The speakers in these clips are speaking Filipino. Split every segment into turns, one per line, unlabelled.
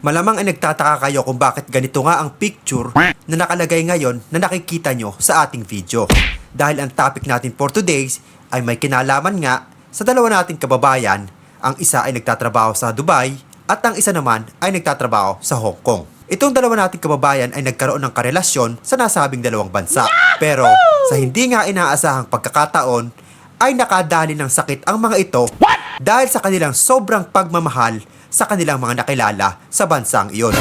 Malamang ay nagtataka kayo kung bakit ganito nga ang picture na nakalagay ngayon na nakikita nyo sa ating video. Dahil ang topic natin for today's ay may kinalaman nga sa dalawa nating kababayan. Ang isa ay nagtatrabaho sa Dubai at ang isa naman ay nagtatrabaho sa Hong Kong. Itong dalawa nating kababayan ay nagkaroon ng karelasyon sa nasabing dalawang bansa. Pero sa hindi nga inaasahang pagkakataon ay nakadali ng sakit ang mga ito dahil sa kanilang sobrang pagmamahal sa kanilang mga nakilala sa bansang iyon.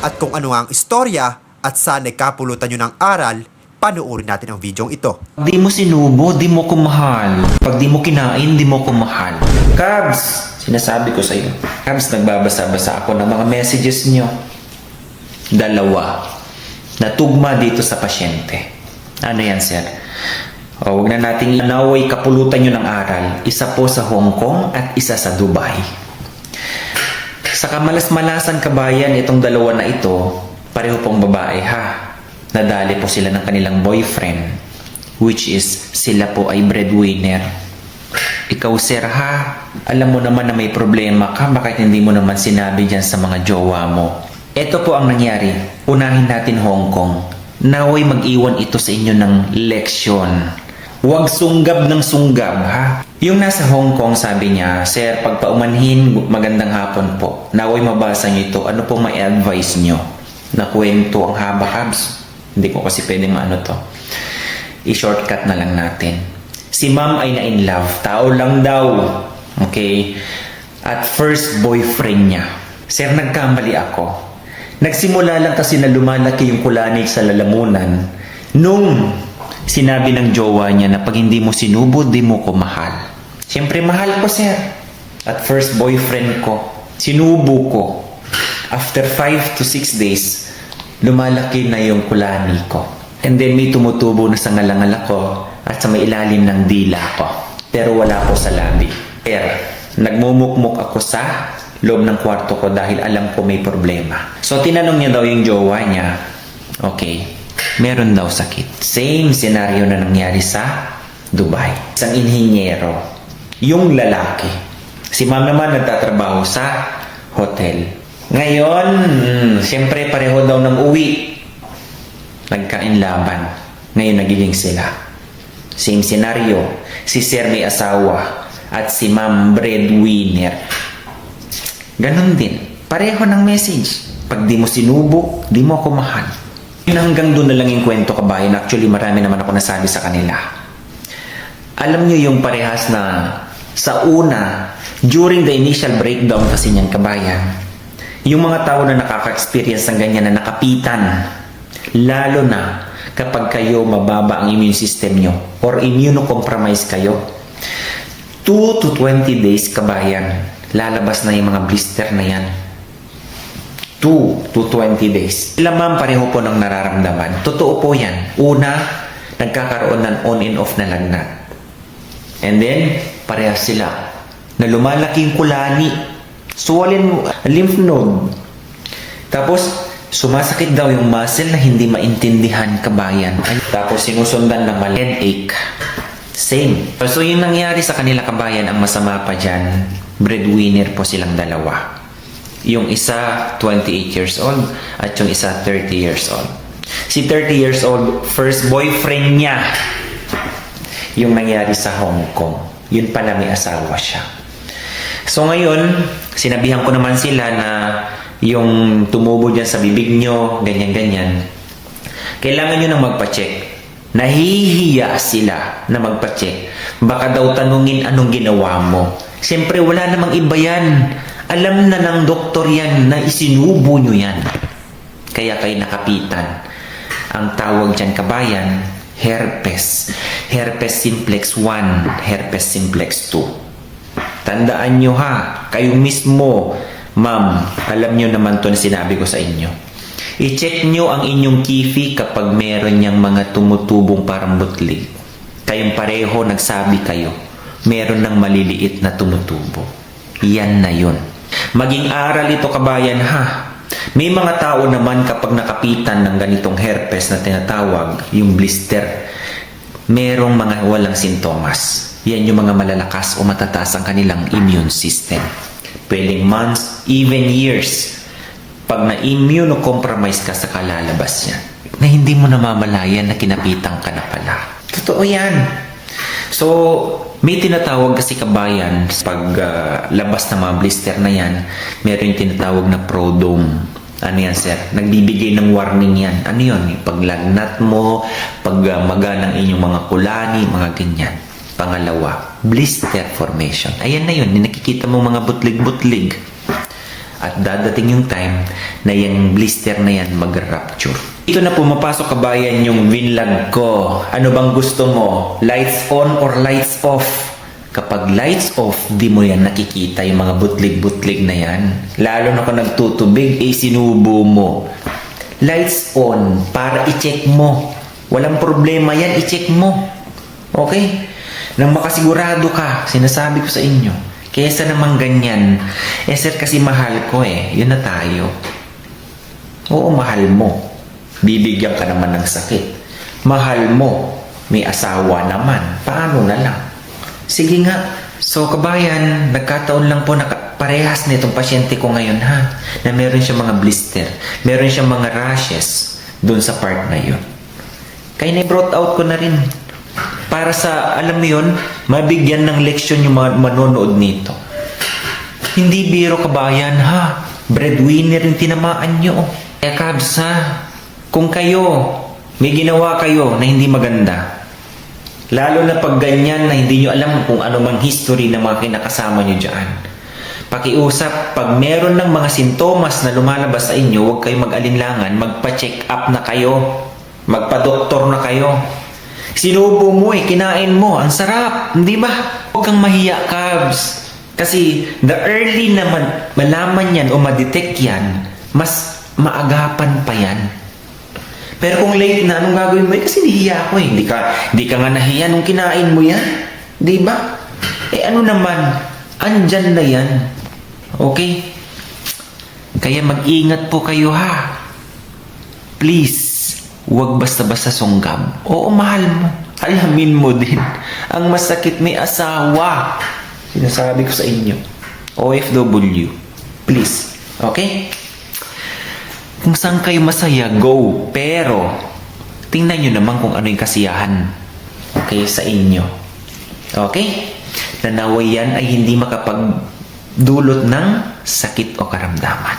At kung ano ang istorya at saan ay kapulutan nyo ng aral, panuorin natin ang videong ito.
Di mo sinubo, di mo ko mahal. Pag di mo kinain, di mo ko mahal. Cabs, sinasabi ko sa iyo. Cabs, nagbabasa-basa ako ng mga messages nyo. Dalawa. Natugma dito sa pasyente. Ano yan, sir? O, huwag na nating inaway kapulutan nyo ng aral. Isa po sa Hong Kong at isa sa Dubai. Sa kamalas-malasan kabayan, itong dalawa na ito, pareho pong babae ha. Nadali po sila ng kanilang boyfriend, which is sila po ay breadwinner. Ikaw sir ha, alam mo naman na may problema ka, bakit hindi mo naman sinabi dyan sa mga jowa mo? Ito po ang nangyari. Unahin natin Hong Kong. Naway mag-iwan ito sa inyo ng leksyon. Huwag sunggab ng sunggab, ha? Yung nasa Hong Kong, sabi niya, Sir, pag paumanhin, magandang hapon po. Naway mabasa niyo ito. Ano pong may advice niyo? Na kwento ang haba cabs. Hindi ko kasi pwedeng maano to. I-shortcut na lang natin. Si ma'am ay na-in love. Tao lang daw. Okay? At first boyfriend niya. Sir, nagkamali ako. Nagsimula lang kasi na lumalaki yung kulanig sa lalamunan nung sinabi ng jowa niya na pag hindi mo sinubo, di mo ko mahal. Siyempre, mahal ko, sir. At first boyfriend ko, sinubo ko. After 5 to 6 days, lumalaki na yung kulani ko. And then may tumutubo na sa ngalangal ko at sa may ilalim ng dila ko. Pero wala po sa labi. Pero, nagmumukmuk ako sa loob ng kwarto ko dahil alam ko may problema. So, tinanong niya daw yung jowa niya, okay, meron daw sakit. Same scenario na nangyari sa Dubai. Isang inhinyero, yung lalaki. Si ma'am naman nagtatrabaho sa hotel. Ngayon, mm, siyempre pareho daw ng uwi. Nagkain laban. Ngayon nagiging sila. Same scenario. Si sir may asawa at si ma'am breadwinner. Ganon din. Pareho ng message. Pag di mo sinubo, di mo ako mahal. Yun hanggang doon na lang yung kwento kabayan. Actually, marami naman ako nasabi sa kanila. Alam nyo yung parehas na sa una, during the initial breakdown kasi niyan kabayan, yung mga tao na nakaka-experience ng ganyan na nakapitan, lalo na kapag kayo mababa ang immune system nyo or immunocompromise kayo, 2 to 20 days kabayan, lalabas na yung mga blister na yan. 2 to 20 days. Sila ma'am pareho po ng nararamdaman. Totoo po yan. Una, nagkakaroon ng on and off na lagnat. And then, parehas sila. Na lumalaki yung kulani. Swollen lymph node. Tapos, sumasakit daw yung muscle na hindi maintindihan kabayan. Ay, tapos sinusundan ng headache. Same. So, yung nangyari sa kanila kabayan, ang masama pa dyan, breadwinner po silang dalawa. Yung isa, 28 years old, at yung isa, 30 years old. Si 30 years old, first boyfriend niya, yung nangyari sa Hong Kong. Yun pala may asawa siya. So ngayon, sinabihan ko naman sila na yung tumubo dyan sa bibig nyo, ganyan-ganyan, kailangan nyo nang magpa-check. Nahihiya sila na magpa-check. Baka daw tanungin anong ginawa mo. Siyempre, wala namang iba yan. Alam na ng doktor yan na isinubo nyo yan. Kaya kayo nakapitan. Ang tawag dyan kabayan, herpes. Herpes simplex 1, herpes simplex 2. Tandaan nyo ha, kayo mismo, ma'am, alam nyo naman to na sinabi ko sa inyo. I-check nyo ang inyong kifi kapag meron niyang mga tumutubong parang butlig. Kayong pareho nagsabi kayo, meron ng maliliit na tumutubo. Yan na yun. Maging aral ito kabayan ha. May mga tao naman kapag nakapitan ng ganitong herpes na tinatawag, yung blister, merong mga walang sintomas. Yan yung mga malalakas o matataas ang kanilang immune system. Pwedeng months, even years. Pag na immunocompromised ka sa kalalabas yan. Na hindi mo namamalayan na kinapitan ka na pala. Totoo yan. So, may tinatawag kasi kabayan pag ah, labas ng mga blister na yan, meron yung tinatawag na prodome. Ano yan, sir? Nagbibigay ng warning yan. Ano yun? Paglagnat mo, pag uh, maga ng inyong mga kulani, mga ganyan. Pangalawa, blister formation. Ayan na yun, nakikita mo mga butlig-butlig. At dadating yung time na yung blister na yan mag-rupture. Ito na pumapasok kabayan yung vinlag ko. Ano bang gusto mo? Lights on or lights off? Kapag lights off, di mo yan nakikita yung mga butlig-butlig na yan. Lalo na kung nagtutubig, eh sinubo mo. Lights on, para i-check mo. Walang problema yan, i-check mo. Okay? Nang makasigurado ka, sinasabi ko sa inyo. Kesa naman ganyan, eh sir kasi mahal ko eh, yun na tayo. Oo, mahal mo. Bibigyan ka naman ng sakit. Mahal mo. May asawa naman. Paano na lang? Sige nga. So, kabayan, nagkataon lang po na ka- parehas nitong pasyente ko ngayon ha. Na meron siya mga blister. Meron siya mga rashes doon sa part na yun. Kaya na-brought out ko na rin. Para sa, alam mo yun, mabigyan ng leksyon yung mga manonood nito. Hindi biro kabayan ha. Breadwinner yung tinamaan nyo. Kaya kabs ha, kung kayo, may ginawa kayo na hindi maganda, lalo na pag ganyan na hindi nyo alam kung ano mang history ng mga kinakasama nyo dyan, pakiusap, pag meron ng mga sintomas na lumalabas sa inyo, huwag kayo mag-alinlangan, magpa-check up na kayo, magpa-doktor na kayo. Sinubo mo eh, kinain mo, ang sarap, hindi ba? Huwag kang mahiya, Cubs. Kasi the early na ma- malaman yan o ma-detect yan, mas maagapan pa yan. Pero kung late na, anong gagawin mo? Eh, kasi nahiya ako eh. Hindi ka, hindi ka nga nahiya nung kinain mo yan. Di ba? Eh ano naman, andyan na yan. Okay? Kaya mag-ingat po kayo ha. Please, huwag basta-basta sunggab. Oo, mahal mo. Alamin mo din. Ang masakit may asawa. Sinasabi ko sa inyo. OFW. Please. Okay? Kung saan kayo masaya, go. Pero, tingnan nyo naman kung ano yung kasiyahan. Okay, sa inyo. Okay? Na naway yan ay hindi makapagdulot ng sakit o karamdaman.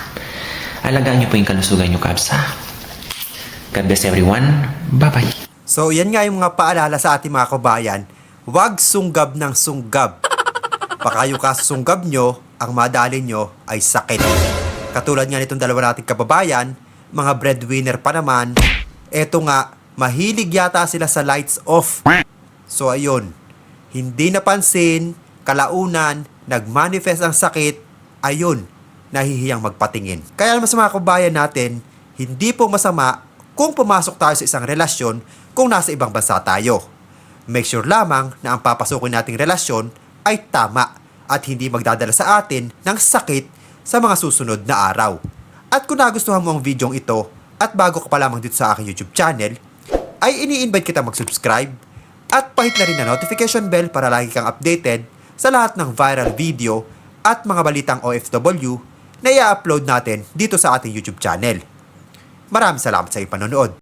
Alagaan nyo po yung kalusugan nyo, Kabs? God bless everyone. Bye-bye.
So, yan nga yung mga paalala sa ating mga kabayan. Huwag sunggab ng sunggab. Baka yung kasunggab nyo, ang madali nyo ay sakit. Katulad nga nitong dalawa nating kababayan, mga breadwinner pa naman, eto nga, mahilig yata sila sa lights off. So ayun, hindi napansin, kalaunan, nagmanifest ang sakit, ayun, nahihiyang magpatingin. Kaya naman sa mga kabayan natin, hindi po masama kung pumasok tayo sa isang relasyon kung nasa ibang bansa tayo. Make sure lamang na ang papasukin nating relasyon ay tama at hindi magdadala sa atin ng sakit sa mga susunod na araw. At kung nagustuhan mo ang videong ito at bago ka pa lamang dito sa aking YouTube channel, ay ini-invite kita mag-subscribe at pahit na rin na notification bell para lagi kang updated sa lahat ng viral video at mga balitang OFW na i-upload natin dito sa ating YouTube channel. Maraming salamat sa iyong panonood.